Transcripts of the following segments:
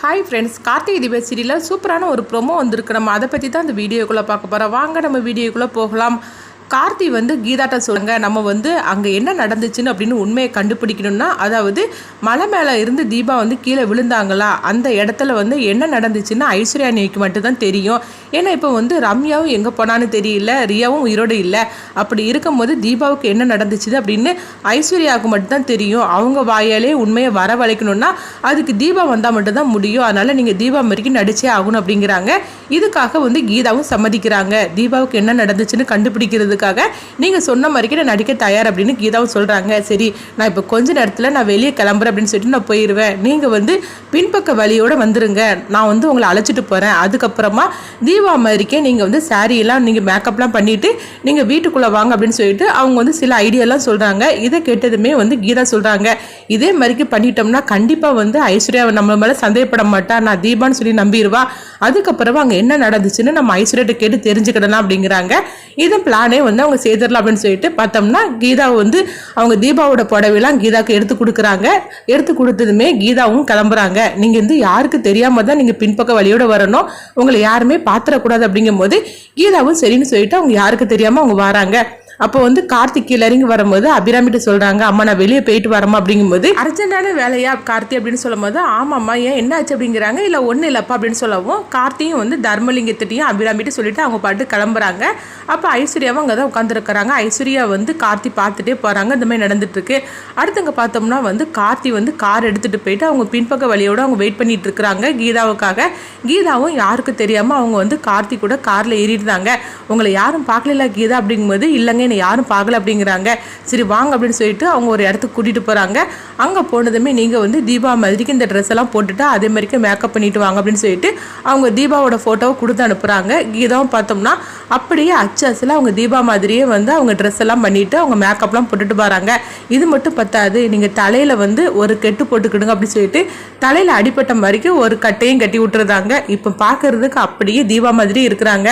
Hi friends Karthigai தீப சீரியலில் சூப்பரான ஒரு ப்ரோமோ வந்திருக்கு. நம்ம அதை பற்றி தான் இந்த வீடியோக்குள்ளே பார்க்க போகிறோம் வாங்க நம்ம வீடியோக்குள்ளே போகலாம். கார்த்தி வந்து கீதாட்ட சொல்லுங்க நம்ம வந்து அங்கே என்ன நடந்துச்சுன்னு அப்படின்னு உண்மையை கண்டுபிடிக்கணும்னா அதாவது மலை மேலே இருந்து தீபா வந்து கீழே விழுந்தாங்களா அந்த இடத்துல வந்து என்ன நடந்துச்சுன்னு ஐஸ்வர்யா அண்ணிக்கு மட்டும்தான் தெரியும். ஏன்னா இப்போ வந்து ரம்யாவும் எங்கே போனான்னு தெரியல ரியாவும் உயிரோடு இல்லை. அப்படி இருக்கும்போது தீபாவுக்கு என்ன நடந்துச்சு அப்படின்னு ஐஸ்வர்யாவுக்கு மட்டும்தான் தெரியும். அவங்க வாயாலே உண்மையை வரவழைக்கணும்னா அதுக்கு தீபா வந்தால் மட்டும்தான் முடியும். அதனால் நீங்கள் தீபா வரைக்கும் நடிச்சே ஆகணும் அப்படிங்கிறாங்க. இதுக்காக வந்து கீதாவும் சம்மதிக்கிறாங்க. தீபாவுக்கு என்ன நடந்துச்சுன்னு கண்டுபிடிக்கிறது கண்டுபிடிக்கிறதுக்காக நீங்கள் சொன்ன மாதிரி நான் நடிக்க தயார் அப்படின்னு கீதாவும் சொல்கிறாங்க சரி நான் இப்போ கொஞ்ச நேரத்தில் நான் வெளியே கிளம்புறேன் அப்படின்னு சொல்லிட்டு நான் போயிடுவேன் நீங்கள் வந்து பின்பக்க வழியோடு வந்துருங்க. நான் வந்து உங்களை அழைச்சிட்டு போகிறேன் அதுக்கப்புறமா தீபா மாதிரிக்கே நீங்கள் வந்து saree நீங்கள் மேக்கப்லாம் பண்ணிவிட்டு நீங்கள் வீட்டுக்குள்ளே வாங்க அப்படின்னு சொல்லிட்டு அவங்க வந்து சில ஐடியாலாம் சொல்கிறாங்க இதை கேட்டதுமே வந்து கீதா சொல்கிறாங்க இதே மாதிரிக்கு பண்ணிட்டோம்னா கண்டிப்பாக வந்து ஐஸ்வர்யா நம்ம மேலே சந்தேகப்பட மாட்டா. நான் தீபான்னு சொல்லி நம்பிடுவா அதுக்கப்புறமா அங்கே என்ன நடந்துச்சுன்னு நம்ம ஐஸ்வர்யாட்ட கேட்டு தெரிஞ்சுக்கிடலாம் அப்படிங்கிறாங்க. இதன் பிளானே வந்து அவங்க செய்திடலாம் அப்படின்னு சொல்லிட்டு பார்த்தோம்னா கீதா வந்து அவங்க தீபாவோட புடவைலாம் கீதாவுக்கு எடுத்து கொடுக்குறாங்க. எடுத்து கொடுத்ததுமே கீதாவும் கிளம்புறாங்க. நீங்கள் வந்து யாருக்கு தெரியாம தான் நீங்கள் பின்பக்க வழியோட வரணும். உங்களை யாருமே பாத்திரக்கூடாது அப்படிங்கும்போது கீதாவும் சரின்னு சொல்லிட்டு அவங்க யாருக்கு தெரியாமல் அவங்க வராங்க. அப்போ வந்து கார்த்திக் கீழே இறங்கி வரும்போது அபிராமிட்ட சொல்றாங்க அம்மா நான் வெளியே போயிட்டு வரமா அப்படிங்கும்போது அர்ஜென்டான வேலையா கார்த்தி? அப்படின்னு சொல்லும்போது ஆமாம்மா ஏன் என்ன ஆச்சு அப்படிங்கிறாங்க. இல்லை ஒன்றும் இல்லைப்பா அப்படின்னு சொல்லவும் கார்த்தியும் வந்து தர்மலிங்கத்திட்டையும் அபிராமிட்ட சொல்லிட்டு அவங்க பாட்டு கிளம்புறாங்க. அப்போ ஐஸ்வர்யாவும் அங்கே தான் உட்காந்துருக்கிறாங்க ஐஸ்வர்யா வந்து கார்த்தி பார்த்துட்டே போகிறாங்க இந்த மாதிரி நடந்துட்டு இருக்கு பார்த்தோம்னா வந்து கார்த்தி வந்து கார் எடுத்துட்டு போயிட்டு அவங்க பின்பக்க வழியோடு அவங்க வெயிட் பண்ணிட்டு இருக்கிறாங்க கீதாவுக்காக. கீதாவும் யாருக்கும் தெரியாமல் அவங்க வந்து கார்த்தி கூட காரில் ஏறிடுறாங்க உங்களை யாரும் பார்க்கல கீதா அப்படிங்கும்போது இல்லைங்க என்னை யாரும் பார்க்கல அப்படிங்கிறாங்க. சரி வாங்க அப்படின்னு சொல்லிட்டு அவங்க ஒரு இடத்துக்கு கூட்டிகிட்டு போகிறாங்க அங்கே போனதுமே நீங்கள் வந்து தீபா மாதிரிக்கு இந்த ட்ரெஸ் எல்லாம் போட்டுட்டு அதே மாதிரிக்கு மேக்கப் பண்ணிட்டு வாங்க அப்படின்னு சொல்லிட்டு அவங்க தீபாவோட ஃபோட்டோவை கொடுத்து அனுப்புகிறாங்க கீதாவும் பார்த்தோம்னா அப்படியே அச்சாசில் அவங்க தீபா மாதிரியே வந்து அவங்க ட்ரெஸ் எல்லாம் பண்ணிட்டு அவங்க மேக்கப்லாம் போட்டுட்டு வராங்க. இது மட்டும் பத்தாது நீங்கள் தலையில் வந்து ஒரு கெட்டு போட்டுக்கிடுங்க அப்படின்னு சொல்லிட்டு தலையில் அடிப்பட்ட மாதிரிக்கு ஒரு கட்டையும் கட்டி விட்டுருந்தாங்க. இப்போ பார்க்கறதுக்கு அப்படியே தீபா மாதிரி இருக்கிறாங்க.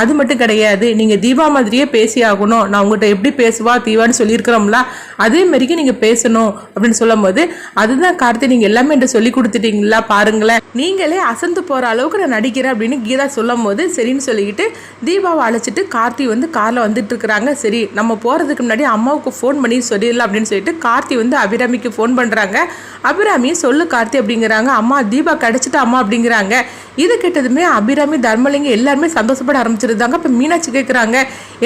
அது மட்டும் கிடையாது நீங்கள் தீபா மாதிரியே பேசி ஆகணும் நான் உங்கள்கிட்ட எப்படி பேசுவா தீவான்னு சொல்லியிருக்கிறோம்ல அதே மாதிரிக்கு நீங்கள் பேசணும் அப்படின்னு சொல்லும் போது அதுதான் கார்த்தி நீங்கள் எல்லாமே என்கிட்ட சொல்லி கொடுத்துட்டீங்களா பாருங்களேன். நீங்களே அசந்து போகிற அளவுக்கு நான் நடிக்கிறேன் அப்படின்னு கீதா சொல்லும் போது சரின்னு சொல்லிக்கிட்டு தீபாவை அழைச்சிட்டு கார்த்தி வந்து காரில் வந்துட்டு இருக்கிறாங்க. சரி நம்ம போகிறதுக்கு முன்னாடி அம்மாவுக்கு ஃபோன் பண்ணி சொல்லிடலாம் அப்படின்னு சொல்லிட்டு கார்த்தி வந்து அபிராமிக்கு ஃபோன் பண்ணுறாங்க அபிராமி சொல்லு கார்த்தி அப்படிங்கிறாங்க. அம்மா தீபா கிடச்சிட்டு அம்மா அப்படிங்கிறாங்க. இது கேட்டதுமே அபிராமி தர்மலிங்கம் எல்லாருமே சந்தோஷப்பட ஆரம்பிச்சிருந்தாங்க. இப்போ மீனாட்சி கேட்குறாங்க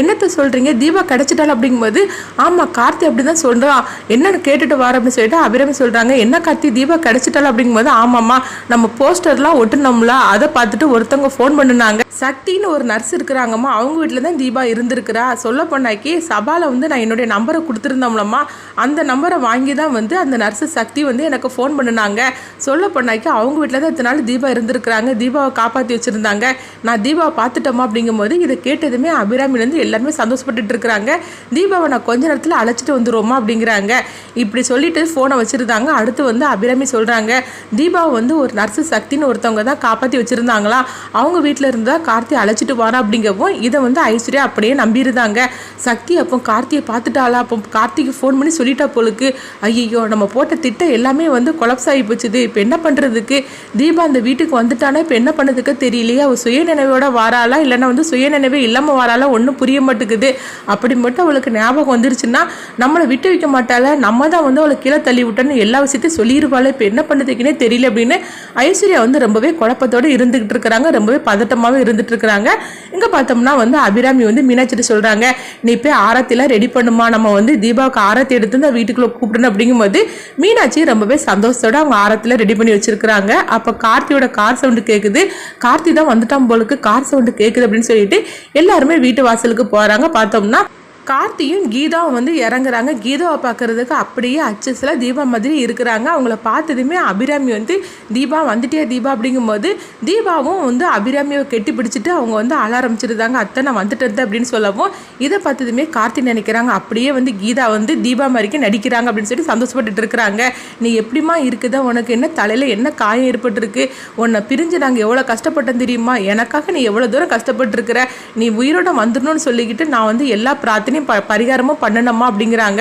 என்னத்த சொல்கிறீங்க தீபா கிடைச்சிட்டாள் அப்படிங்கும்போது ஆமாம் கார்த்தி அப்படி தான் சொல்கிறான் என்னன்னு கேட்டுட்டு வர அப்படின்னு சொல்லிட்டு அபிராமி சொல்கிறாங்க என்ன கார்த்தி தீபா கிடச்சிட்டாள் அப்படிங்கும்போது ஆமாம்மா நம்ம போஸ்டர்லாம் ஒட்டுனோம்ல அதை பார்த்துட்டு ஒருத்தவங்க ஃபோன் பண்ணுனாங்க. சக்தின்னு ஒரு நர்ஸ் இருக்கிறாங்கம்மா. அவங்க வீட்டில் தான் தீபா இருந்திருக்கிறா. சொல்ல பண்ணாக்கி சபாவில் வந்து நான் என்னுடைய நம்பரை கொடுத்துருந்தோம்லம்மா. அந்த நம்பரை வாங்கி தான் வந்து அந்த நர்ஸு சக்தி வந்து எனக்கு ஃபோன் பண்ணினாங்க. சொல்ல பண்ணாக்கி அவங்க வீட்டில் தான் இத்தனை நாள் தீபா இருந்திருக்கிறாங்க. தீபாவை காப்பாற்றி வச்சுருந்தாங்க. நான் தீபாவை பார்த்துட்டோமா அப்படிங்கும்போது இதை கேட்டதுமே அபிராமிலேருந்து எல்லாருமே சந்தோஷப்பட்டுட்டு இருக்கிறாங்க. தீபாவை நான் கொஞ்ச நேரத்தில் அழைச்சிட்டு வந்துடுவோமா அப்படிங்கிறாங்க. இப்படி சொல்லிட்டு ஃபோனை வச்சுருந்தாங்க. அடுத்து வந்து அபிராமி சொல்கிறாங்க தீபாவை வந்து ஒரு நர்ஸு சக்தின்னு ஒருத்தவங்க தான் காப்பாற்றி வச்சுருந்தாங்களா? அவங்க வீட்டில் இருந்தால் கார்த்தி அழைச்சிட்டு வரா அப்படிங்கவும் இதை வந்து ஐஸ்வர்யா அப்படியே நம்பியிருந்தாங்க. சக்தி அப்போ கார்த்தியை பார்த்துட்டாளா? அப்போ கார்த்திக்கு ஃபோன் பண்ணி சொல்லிட்டா போலுக்கு. ஐயோ நம்ம போட்ட திட்டம் எல்லாமே வந்து கொலப்ஸ் ஆகி போச்சுது. இப்போ என்ன பண்ணுறதுக்கு தீபா அந்த வீட்டுக்கு வந்துட்டானா? இப்போ என்ன பண்ணதுக்கு தெரியலையே? அவள் சுயநினைவோட வாராளா? இல்லைன்னா வந்து சுயநினைவே இல்லாமல் வாராளா? ஒன்றும் புரிய மாட்டேங்குது. அப்படி மட்டும் அவளுக்கு ஞாபகம் வந்துருச்சுன்னா நம்மளை விட்டு வைக்க மாட்டால நம்ம தான் வந்து அவளை கீழே தள்ளி விட்டோன்னு எல்லா விஷயத்தையும் சொல்லிடுவாள் இப்போ என்ன பண்ணுறதுக்குன்னே தெரியல அப்படின்னு ஐஸ்வர்யா வந்து ரொம்பவே குழப்பத்தோடு இருந்துகிட்டு இருக்கிறாங்க. ரொம்பவே பதட்டமாகவே இருந்துட்டு இருக்கிறாங்க. இங்கே பார்த்தோம்னா வந்து அபிராமி வந்து மீனாட்சிட்டு சொல்கிறாங்க நீ போய் ஆரத்திலாம் ரெடி பண்ணுமா? நம்ம வந்து தீபாவுக்கு ஆரத்தி எடுத்து இந்த வீட்டுக்குள்ளே கூப்பிடணும். அப்படிங்கும்போது மீனாட்சி ரொம்பவே சந்தோஷத்தோட அவங்க ஆரத்தில் ரெடி பண்ணி வச்சுருக்கிறாங்க. அப்போ கார்த்தியோட கார் சவுண்டு கேட்குது கார்த்தி தான் வந்துட்டான் போலுக்கு. கார் சவுண்டு கேட்குது அப்படின்னு சொல்லிட்டு எல்லாருமே வீட்டு வாசலுக்கு போகிறாங்க பார்த்தோம்னா கார்த்தியும் கீதாவும் வந்து இறங்குறாங்க. கீதாவை பார்க்கறதுக்கு அப்படியே அச்சஸில் தீபா மாதிரி இருக்கிறாங்க. அவங்கள பார்த்ததுமே அபிராமி வந்து தீபா வந்துட்டியா தீபா? அப்படிங்கும்போது தீபாவும் வந்து அபிராமியை கெட்டி பிடிச்சிட்டு அவங்க வந்து அழ ஆரம்பிச்சிருந்தாங்க. அத்தை நான் வந்துட்டு அப்படின்னு சொல்லவும் இதை பார்த்ததுமே கார்த்தி நினைக்கிறாங்க. அப்படியே வந்து கீதா வந்து தீபா மாதிரிக்கு நடிக்கிறாங்க அப்படின்னு சொல்லி சந்தோஷப்பட்டுட்டு இருக்கிறாங்க. நீ எப்படிமா இருக்குதா? உனக்கு என்ன தலையில் என்ன காயம் ஏற்பட்டிருக்கு? உன்னை பிரிஞ்சு நாங்கள் எவ்வளோ கஷ்டப்பட்டோம் தெரியுமா? எனக்காக நீ எவ்வளோ தூரம் கஷ்டப்பட்டுருக்கிற? நீ உயிரோட வந்துடணும்னு சொல்லிக்கிட்டு நான் வந்து எல்லா பிரார்த்தனை அத்தனையும் ப பரிகாரமும் பண்ணணுமா அப்படிங்கிறாங்க.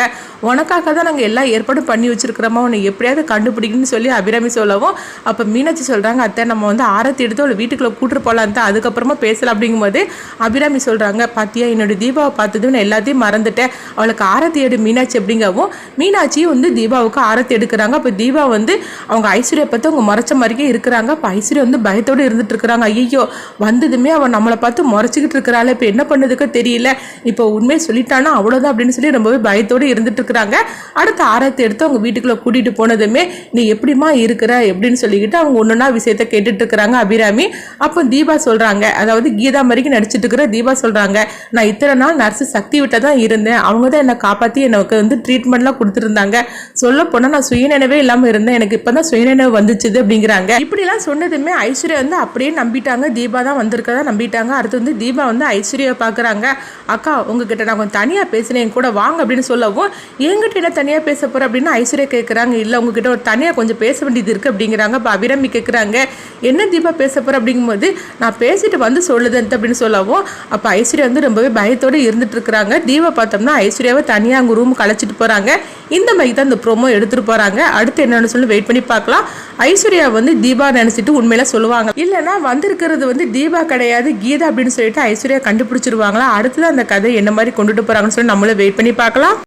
உனக்காக தான் நாங்கள் எல்லா ஏற்பாடும் பண்ணி வச்சுருக்கிறோமா? உன்னை எப்படியாவது கண்டுபிடிக்கணும்னு சொல்லி அபிராமி சொல்லவும் அப்போ மீனாட்சி சொல்கிறாங்க அத்தை நம்ம வந்து ஆரத்தி எடுத்து அவளை வீட்டுக்குள்ளே கூட்டு போகலாம் தான் அதுக்கப்புறமா பேசலாம். அப்படிங்கும்போது அபிராமி சொல்கிறாங்க பாத்தியா என்னோட தீபாவை பார்த்ததும் நான் எல்லாத்தையும் மறந்துட்டேன். அவளுக்கு ஆரத்தி எடு மீனாட்சி அப்படிங்கவும் மீனாட்சியும் வந்து தீபாவுக்கு ஆரத்தி எடுக்கிறாங்க. அப்போ தீபா வந்து அவங்க ஐஸ்வர்யா பார்த்து அவங்க முறைச்ச மாதிரியே இருக்கிறாங்க. அப்போ ஐஸ்வர்யா வந்து பயத்தோடு இருந்துட்டு இருக்கிறாங்க. ஐயோ வந்ததுமே அவன் நம்மளை பார்த்து முறைச்சிக்கிட்டு இருக்கிறாள். இப்போ என்ன பண்ணதுக்கு தெரியல. இப்போ உண்மையை சொல்லிட்டானா அவ்வளோதான் அப்படின்னு சொல்லி ரொம்பவே பயத்தோடு இருந்துட்டு இருக்கிறாங்க அடுத்த ஆராயத்தை எடுத்து அவங்க வீட்டுக்குள்ளே கூட்டிகிட்டு போனதுமே நீ எப்படிம்மா இருக்கிற? எப்படின்னு சொல்லிக்கிட்டு அவங்க ஒன்றுனா விஷயத்த கேட்டுட்டு இருக்கிறாங்க அபிராமி. அப்போ தீபா சொல்கிறாங்க அதாவது கீதா மாதிரிக்கு நடிச்சிட்டு இருக்கிற தீபா சொல்கிறாங்க நான் இத்தனை நாள் நர்ஸு சக்தி விட்ட தான் இருந்தேன். அவங்க தான் என்னை காப்பாற்றி எனக்கு வந்து ட்ரீட்மெண்ட்லாம் கொடுத்துருந்தாங்க. சொல்ல போனால் நான் சுயநினைவே இல்லாமல் இருந்தேன். எனக்கு இப்போ தான் சுயநினைவு வந்துச்சுது அப்படிங்கிறாங்க. இப்படிலாம் சொன்னதுமே ஐஸ்வர்யா வந்து அப்படியே நம்பிட்டாங்க. தீபா தான் வந்திருக்கதா நம்பிட்டாங்க. அடுத்து வந்து தீபா வந்து ஐஸ்வர்யா பார்க்குறாங்க அக்கா உங்ககிட்ட நான் கொஞ்சம் தனியாக பேசினேன் என் கூட வாங்க அப்படின்னு சொல்லவும் எங்கிட்ட என்ன தனியாக பேச போகிற அப்படின்னு ஐஸ்வர்யா கேட்குறாங்க இல்லை உங்ககிட்ட ஒரு தனியாக கொஞ்சம் பேச வேண்டியது இருக்குது அப்படிங்கிறாங்க. இப்போ அபிராமி கேட்குறாங்க என்ன தீபா பேச போகிற அப்படிங்கும்போது நான் பேசிட்டு வந்து சொல்லுதன்ட்டு அப்படின்னு சொல்லவும் அப்போ ஐஸ்வர்யா வந்து ரொம்பவே பயத்தோடு இருந்துட்டு இருக்கிறாங்க. தீபா பார்த்தோம்னா ஐஸ்வர்யாவை தனியாக அவங்க ரூம் கழிச்சிட்டு போகிறாங்க இந்த மாதிரி தான் இந்த ப்ரோமோ எடுத்துகிட்டு போகிறாங்க அடுத்து என்னென்னு சொல்லி வெயிட் பண்ணி பார்க்கலாம். ஐஸ்வர்யா வந்து தீபா நினச்சிட்டு உண்மையில சொல்லுவாங்க. இல்லைன்னா வந்திருக்கிறது வந்து தீபா கிடையாது கீதா அப்படின்னு சொல்லிட்டு ஐஸ்வர்யா கண்டுபிடிச்சிருவாங்களா? அடுத்தது அந்த கதை என்ன மாதிரி கொண்டுட்டு போகிறாங்கன்னு சொல்லி நம்மளும் வெயிட் பண்ணி பார்க்கலாம்.